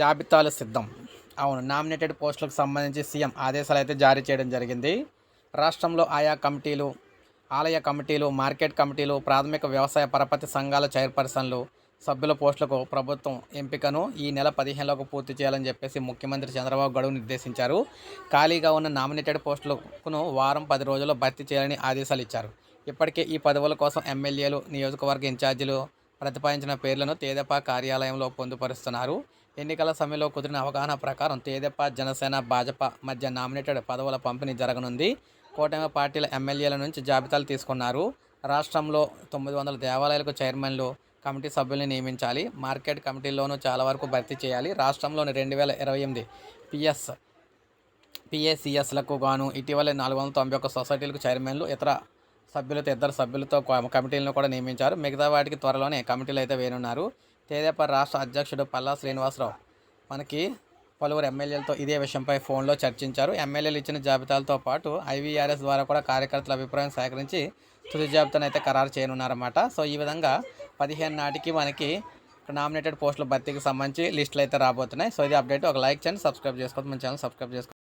జాబితాలు సిద్ధం. అవును నామినేటెడ్ పోస్టులకు సంబంధించి సీఎం ఆదేశాలు అయితే జారీ చేయడం జరిగింది. రాష్ట్రంలో ఆయా కమిటీలు ఆలయ కమిటీలు మార్కెట్ కమిటీలు ప్రాథమిక వ్యవసాయ పరపతి సంఘాల చైర్పర్సన్లు సభ్యుల పోస్టులకు ప్రభుత్వం ఎంపికను ఈ నెల పదిహేనులోకి పూర్తి చేయాలని చెప్పేసి ముఖ్యమంత్రి చంద్రబాబు గడువు నిర్దేశించారు. ఖాళీగా ఉన్న నామినేటెడ్ పోస్టులను వారం పది రోజుల్లో భర్తీ చేయాలని ఆదేశాలు ఇచ్చారు. ఇప్పటికే ఈ పదవుల కోసం ఎమ్మెల్యేలు నియోజకవర్గ ఇన్ఛార్జీలు ప్రతిపాదించిన పేర్లను తేదపా కార్యాలయంలో పొందుపరుస్తున్నారు. ఎన్నికల సమయంలో కుదిరిన అవగాహన ప్రకారం తేదపా జనసేన భాజపా మధ్య నామినేటెడ్ పదవుల పంపిణీ జరగనుంది. కూటమి పార్టీల ఎమ్మెల్యేల నుంచి జాబితాలు తీసుకున్నారు. రాష్ట్రంలో తొమ్మిది వందల దేవాలయాలకు చైర్మన్లు కమిటీ సభ్యుల్ని నియమించాలి. మార్కెట్ కమిటీల్లోనూ చాలా వరకు భర్తీ చేయాలి. రాష్ట్రంలోని రెండు వేల ఇరవై ఎనిమిది పిఎస్ పిఏసిఎస్లకు గాను ఇటీవలే నాలుగు వందల తొంభై ఒక్క సొసైటీలకు చైర్మన్లు ఇతర సభ్యులతో ఇద్దరు సభ్యులతో కమిటీలను కూడా నియమించారు. మిగతా వాటికి త్వరలోనే కమిటీలు అయితే వేనున్నారు తేదేపా రాష్ట్ర అధ్యక్షుడు పల్లా శ్రీనివాసరావు మనకి పలువురు ఎమ్మెల్యేలతో ఇదే విషయంపై ఫోన్లో చర్చించారు. ఎమ్మెల్యేలు ఇచ్చిన జాబితాలతో పాటు ఐవీఆర్ఎస్ ద్వారా కూడా కార్యకర్తల అభిప్రాయం సేకరించి తుది జాబితాను అయితే ఖరారు చేయనున్నారన్నమాట. సో ఈ విధంగా పదిహేను నాటికి మనకి నామినేటెడ్ పోస్టుల భర్తీకి సంబంధించి లిస్టులు అయితే రాబోతున్నాయి. సో ఇది అప్డేట్. ఒక లైక్ చేయండి సబ్స్క్రైబ్ చేసుకోవద్దు. మన ఛానల్ సబ్స్క్రైబ్ చేసుకోండి